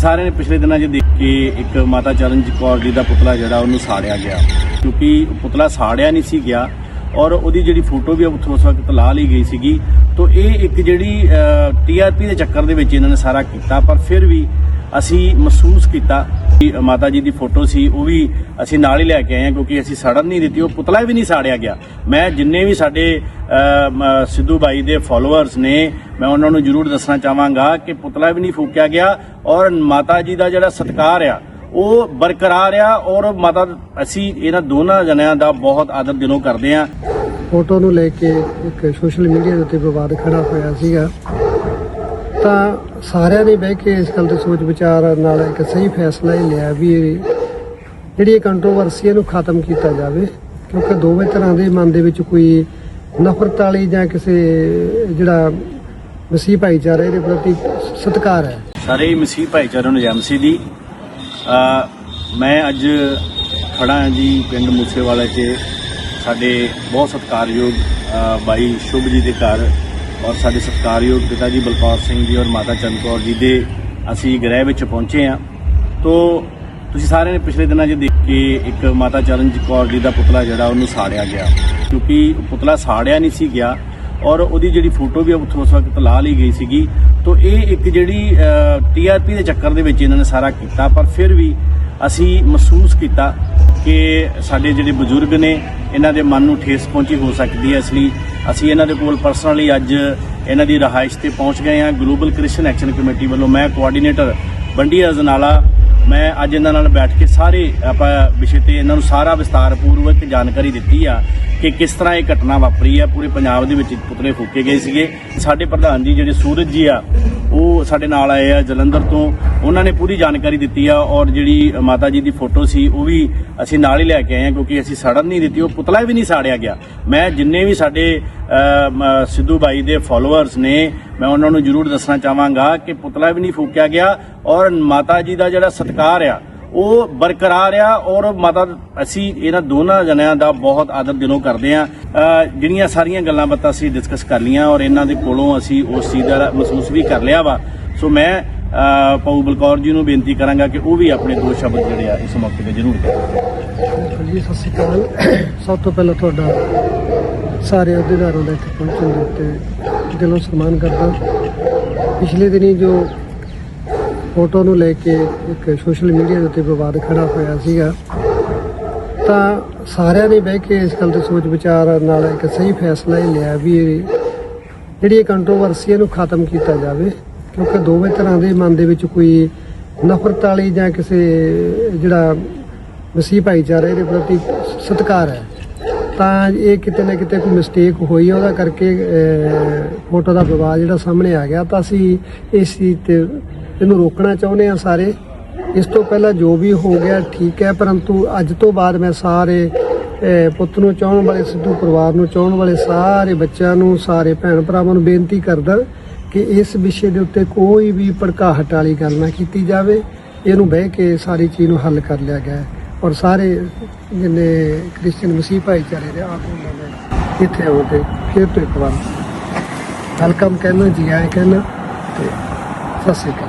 ਸਾਰਿਆਂ ਨੇ ਪਿਛਲੇ ਦਿਨਾਂ 'ਚ ਦੇਖ ਕੇ ਇੱਕ ਮਾਤਾ ਚਰਨਜੀਤ ਕੌਰ ਜੀ ਦਾ ਪੁਤਲਾ ਜਿਹੜਾ ਉਹਨੂੰ ਸਾੜਿਆ ਗਿਆ। ਕਿਉਂਕਿ ਪੁਤਲਾ ਸਾੜਿਆ ਨਹੀਂ ਸੀ ਗਿਆ ਔਰ ਉਹਦੀ ਜਿਹੜੀ ਫੋਟੋ ਵੀ ਉੱਥੋਂ ਉਸ ਵਕਤ ਲਾ ਲਈ ਗਈ ਸੀਗੀ। ਤੋਂ ਇਹ ਇੱਕ ਜਿਹੜੀ ਟੀਆਰਪੀ ਦੇ ਚੱਕਰ ਦੇ ਵਿੱਚ ਇਹਨਾਂ ਨੇ ਸਾਰਾ ਕੀਤਾ, ਪਰ ਫਿਰ ਵੀ ਅਸੀਂ ਮਹਿਸੂਸ ਕੀਤਾ ਕਿ ਮਾਤਾ ਜੀ ਦੀ ਫੋਟੋ ਸੀ, ਉਹ ਵੀ ਅਸੀਂ ਨਾਲ ਹੀ ਲੈ ਕੇ ਆਏ ਹਾਂ ਕਿਉਂਕਿ ਅਸੀਂ ਸੜਨ ਨਹੀਂ ਦਿੱਤੀ, ਉਹ ਪੁਤਲਾ ਵੀ ਨਹੀਂ ਸਾੜਿਆ ਗਿਆ। ਮੈਂ ਜਿੰਨੇ ਵੀ ਸਾਡੇ ਸਿੱਧੂ ਬਾਈ ਦੇ ਫਾਲੋਅਰਸ ਨੇ, ਮੈਂ ਉਹਨਾਂ ਨੂੰ ਜ਼ਰੂਰ ਦੱਸਣਾ ਚਾਹਾਂਗਾ ਕਿ ਪੁਤਲਾ ਵੀ ਨਹੀਂ ਫੂਕਿਆ ਗਿਆ ਔਰ ਮਾਤਾ ਜੀ ਦਾ ਜਿਹੜਾ ਸਤਿਕਾਰ ਆ, ਉਹ ਬਰਕਰਾਰ ਆ ਔਰ ਮਾਤਾ, ਅਸੀਂ ਇਹਨਾਂ ਦੋਨਾਂ ਜਣਿਆਂ ਦਾ ਬਹੁਤ ਆਦਰ ਦਿਲੋਂ ਕਰਦੇ ਆ ਫੋਟੋ ਨੂੰ ਲੈ ਕੇ ਇੱਕ ਸੋਸ਼ਲ ਮੀਡੀਆ ਦੇ ਉੱਤੇ ਵਿਵਾਦ ਖੜਾ ਹੋਇਆ ਸੀਗਾ। ਤਾਂ ਸਾਰਿਆਂ ਨੇ ਬਹਿ ਕੇ ਇਸ ਗੱਲ ਤੇ ਸੋਚ ਵਿਚਾਰ ਨਾਲ ਇੱਕ ਸਹੀ ਫੈਸਲਾ ਇਹ ਲਿਆ ਵੀ ਇਹ ਜਿਹੜੀ ਇਹ ਕੰਟਰੋਵਰਸੀ ਇਹਨੂੰ ਖਤਮ ਕੀਤਾ ਜਾਵੇ, ਕਿਉਂਕਿ ਦੋਵੇਂ ਤਰ੍ਹਾਂ ਦੇ ਮਨ ਦੇ ਵਿੱਚ ਕੋਈ ਨਫ਼ਰਤ ਵਾਲੀ ਜਾਂ ਕਿਸੇ ਜਿਹੜਾ ਮਸੀਹ ਭਾਈਚਾਰੇ ਦੇ ਪ੍ਰਤੀ ਸਤਿਕਾਰ ਹੈ। ਸਾਰੇ ਹੀ ਮਸੀਹ ਭਾਈਚਾਰੇ ਨੂੰ ਜੈਮਸੀ ਦੀ। ਮੈਂ ਅੱਜ ਖੜਾ ਹਾਂ ਜੀ ਪਿੰਡ ਮੂਸੇਵਾਲਾ 'ਚ। ਸਾਡੇ ਬਹੁਤ ਸਤਿਕਾਰਯੋਗ ਬਾਈ ਸ਼ੁਭ ਜੀ ਦੇ ਘਰ ਔਰ ਸਾਡੇ ਸਤਿਕਾਰਯੋਗ ਪਿਤਾ ਜੀ ਬਲਕੌਰ ਸਿੰਘ ਜੀ ਔਰ ਮਾਤਾ ਚੰਦ ਕੌਰ ਜੀ ਦੇ ਅਸੀਂ ਗ੍ਰਹਿ ਵਿੱਚ ਪਹੁੰਚੇ ਹਾਂ। ਤੋ ਤੁਸੀਂ ਸਾਰਿਆਂ ਨੇ ਪਿਛਲੇ ਦਿਨਾਂ 'ਚ ਦੇਖ ਕੇ ਇੱਕ ਮਾਤਾ ਚਰਨਜੀਤ ਕੌਰ ਜੀ ਦਾ ਪੁਤਲਾ ਜਿਹੜਾ ਉਹਨੂੰ ਸਾੜਿਆ ਗਿਆ। ਕਿਉਂਕਿ ਪੁਤਲਾ ਸਾੜਿਆ ਨਹੀਂ ਸੀ ਗਿਆ ਔਰ ਉਹਦੀ ਜਿਹੜੀ ਫੋਟੋ ਵੀ ਉੱਥੋਂ ਉਸ ਵਕਤ ਲਾ ਲਈ ਗਈ ਸੀਗੀ। ਤੋਂ ਇਹ ਇੱਕ ਜਿਹੜੀ ਟੀਆਰਪੀ ਦੇ ਚੱਕਰ ਦੇ ਵਿੱਚ ਇਹਨਾਂ ਨੇ ਸਾਰਾ ਕੀਤਾ, ਪਰ ਫਿਰ ਵੀ ਅਸੀਂ ਮਹਿਸੂਸ ਕੀਤਾ ਕਿ ਸਾਡੇ ਜਿਹੜੇ ਬਜ਼ੁਰਗ ਨੇ, ਇਹਨਾਂ ਦੇ ਮਨ ਨੂੰ ਠੇਸ ਪਹੁੰਚੀ ਹੋ ਸਕਦੀ ਹੈ ਇਸ ਲਈ ਅਸੀਂ ਇਹਨਾਂ ਦੇ ਕੋਲ ਪਰਸਨਲੀ ਅੱਜ ਇਹਨਾਂ ਦੀ ਰਹਾਇਸ਼ ਤੇ ਪਹੁੰਚ ਗਏ ਹਾਂ। ਗਲੋਬਲ ਕ੍ਰਿਸਚੀਅਨ ਐਕਸ਼ਨ ਕਮੇਟੀ ਵੱਲੋਂ ਮੈਂ ਕੋਆਰਡੀਨੇਟਰ ਬੰਡੀ ਅਜਨਾਲਾ ਮੈਂ ਅੱਜ ਇਹਨਾਂ ਨਾਲ ਬੈਠ ਕੇ ਸਾਰੇ ਆਪਾਂ ਵਿਸ਼ੇ ਤੇ ਇਹਨਾਂ ਨੂੰ ਸਾਰਾ ਵਿਸਤਾਰਪੂਰਵਕ ਜਾਣਕਾਰੀ ਦਿੱਤੀ ਆ ਕਿ ਕਿਸ ਤਰ੍ਹਾਂ ਇਹ ਘਟਨਾ ਵਾਪਰੀ ਆ ਪੂਰੇ ਪੰਜਾਬ ਦੇ ਵਿੱਚ ਪੁਤਲੇ ਫੂਕੇ ਗਏ ਸੀਗੇ। ਸਾਡੇ ਪ੍ਰਧਾਨ ਜੀ ਜਿਹੜੇ ਸੂਰਜ ਜੀ ਆ, ਉਹ ਸਾਡੇ ਨਾਲ ਆਏ ਆ ਜਲੰਧਰ ਤੋਂ। ਉਹਨਾਂ ਨੇ ਪੂਰੀ ਜਾਣਕਾਰੀ ਦਿੱਤੀ ਆ ਔਰ ਜਿਹੜੀ ਮਾਤਾ ਜੀ ਦੀ ਫੋਟੋ ਸੀ, ਉਹ ਵੀ ਅਸੀਂ ਨਾਲ ਹੀ ਲੈ ਕੇ ਆਏ ਆ ਕਿਉਂਕਿ ਅਸੀਂ ਸੜਨ ਨਹੀਂ ਦਿੱਤੀ, ਉਹ ਪੁਤਲਾ ਵੀ ਨਹੀਂ ਸਾੜਿਆ ਗਿਆ। ਮੈਂ ਜਿੰਨੇ ਵੀ ਸਾਡੇ ਸਿੱਧੂ ਬਾਈ ਦੇ ਫਾਲੋਅਰਸ ਨੇ, ਮੈਂ ਉਹਨਾਂ ਨੂੰ ਜ਼ਰੂਰ ਦੱਸਣਾ ਚਾਹਾਂਗਾ ਕਿ ਪੁਤਲਾ ਵੀ ਨਹੀਂ ਫੂਕਿਆ ਗਿਆ ਔਰ ਮਾਤਾ ਜੀ ਦਾ ਜਿਹੜਾ ਸਤਿਕਾਰ ਆ, ਉਹ ਬਰਕਰਾਰ ਆ ਔਰ ਮਾਤਾ, ਅਸੀਂ ਇਹਨਾਂ ਦੋਨਾਂ ਜਣਿਆਂ ਦਾ ਬਹੁਤ ਆਦਰ ਦਿਲੋਂ ਕਰਦੇ ਆ। ਜਿਹੜੀਆਂ ਸਾਰੀਆਂ ਗੱਲਾਂ ਬਾਤਾਂ ਅਸੀਂ ਡਿਸਕਸ ਕਰ ਲੀਆਂ ਔਰ ਇਹਨਾਂ ਦੇ ਕੋਲੋਂ ਅਸੀਂ ਉਸ ਚੀਜ਼ ਦਾ ਮਹਿਸੂਸ ਵੀ ਕਰ ਲਿਆ ਵਾ। ਸੋ ਮੈਂ ਪਾਉ ਬਲਕੌਰ ਜੀ ਨੂੰ ਬੇਨਤੀ ਕਰਾਂਗਾ ਕਿ ਉਹ ਵੀ ਆਪਣੇ ਦੋ ਸ਼ਬਦ ਜਿਹੜੇ ਆ, ਇਸ ਮੌਕੇ ਤੇ ਜ਼ਰੂਰ ਕਹਿਣ। ਜੀ, ਸਤਿ ਸ਼੍ਰੀ ਅਕਾਲ। ਸਭ ਤੋਂ ਪਹਿਲਾਂ ਤੁਹਾਡਾ ਸਾਰੇ ਅਧਿਕਾਰਾਂ ਦਾ ਇੱਥੇ ਪਹੁੰਚਣ ਦੇ ਉੱਤੇ ਦਿਲੋਂ ਸਨਮਾਨ ਕਰਦਾ ਪਿਛਲੇ ਦਿਨੀ ਜੋ ਫੋਟੋ ਨੂੰ ਲੈ ਕੇ ਇੱਕ ਸੋਸ਼ਲ ਮੀਡੀਆ ਦੇ ਉੱਤੇ ਵਿਵਾਦ ਖੜਾ ਹੋਇਆ ਸੀਗਾ, ਤਾਂ ਸਾਰਿਆਂ ਨੇ ਬਹਿ ਕੇ ਇਸ ਗੱਲ ਤੇ ਸੋਚ ਵਿਚਾਰ ਨਾਲ ਇੱਕ ਸਹੀ ਫੈਸਲਾ ਇਹ ਲਿਆ ਵੀ ਜਿਹੜੀ ਇਹ ਕੰਟਰੋਵਰਸੀ ਇਹਨੂੰ ਖਤਮ ਕੀਤਾ ਜਾਵੇ। ਕਿਉਂਕਿ ਦੋਵੇਂ ਤਰ੍ਹਾਂ ਦੇ ਮਨ ਦੇ ਵਿੱਚ ਕੋਈ ਨਫ਼ਰਤ ਵਾਲੀ ਜਾਂ ਕਿਸੇ ਜਿਹੜਾ ਮਸੀਹ ਭਾਈਚਾਰੇ ਦੇ ਪ੍ਰਤੀ ਸਤਿਕਾਰ ਹੈ, ਤਾਂ ਇਹ ਕਿਤੇ ਨਾ ਕਿਤੇ ਕੋਈ ਮਿਸਟੇਕ ਹੋਈ, ਉਹਦਾ ਕਰਕੇ ਫੋਟੋ ਦਾ ਵਿਵਾਦ ਜਿਹੜਾ ਸਾਹਮਣੇ ਆ ਗਿਆ। ਤਾਂ ਅਸੀਂ ਇਸ ਚੀਜ਼ ਤੇ ਇਹਨੂੰ ਰੋਕਣਾ ਚਾਹੁੰਦੇ ਹਾਂ ਸਾਰੇ। ਇਸ ਤੋਂ ਪਹਿਲਾਂ ਜੋ ਵੀ ਹੋ ਗਿਆ, ਠੀਕ ਹੈ, ਪਰੰਤੂ ਅੱਜ ਤੋਂ ਬਾਅਦ ਮੈਂ ਸਾਰੇ ਪੁੱਤ ਨੂੰ ਚਾਹਣ ਵਾਲੇ, ਸਿੱਧੂ ਪਰਿਵਾਰ ਨੂੰ ਚਾਹਣ ਵਾਲੇ ਸਾਰੇ ਬੱਚਿਆਂ ਨੂੰ, ਸਾਰੇ ਭੈਣ ਭਰਾਵਾਂ ਨੂੰ ਬੇਨਤੀ ਕਰਦਾ ਕਿ ਇਸ ਵਿਸ਼ੇ ਦੇ ਉੱਤੇ ਕੋਈ ਵੀ ਭੜਕਾਹਟ ਵਾਲੀ ਗੱਲ ਨਾ ਕੀਤੀ ਜਾਵੇ। ਇਹਨੂੰ ਬਹਿ ਕੇ ਸਾਰੀ ਚੀਜ਼ ਨੂੰ ਹੱਲ ਕਰ ਲਿਆ ਗਿਆ ਔਰ ਸਾਰੇ ਜਿੰਨੇ ਕ੍ਰਿਸਚੀਅਨ ਮਸੀਹ ਭਾਈਚਾਰੇ ਦੇ ਆਪ ਉਹਨਾਂ ਨੇ ਇੱਥੇ ਆਉਣ ਤੇ ਫਿਰ ਤੋਂ ਇੱਕ ਵਾਰ ਵੈਲਕਮ ਕਹਿਣਾ ਜੀ ਆਏ ਕਹਿਣਾ ਤੇ ਸਤਿ ਸ਼੍ਰੀ ਅਕਾਲ।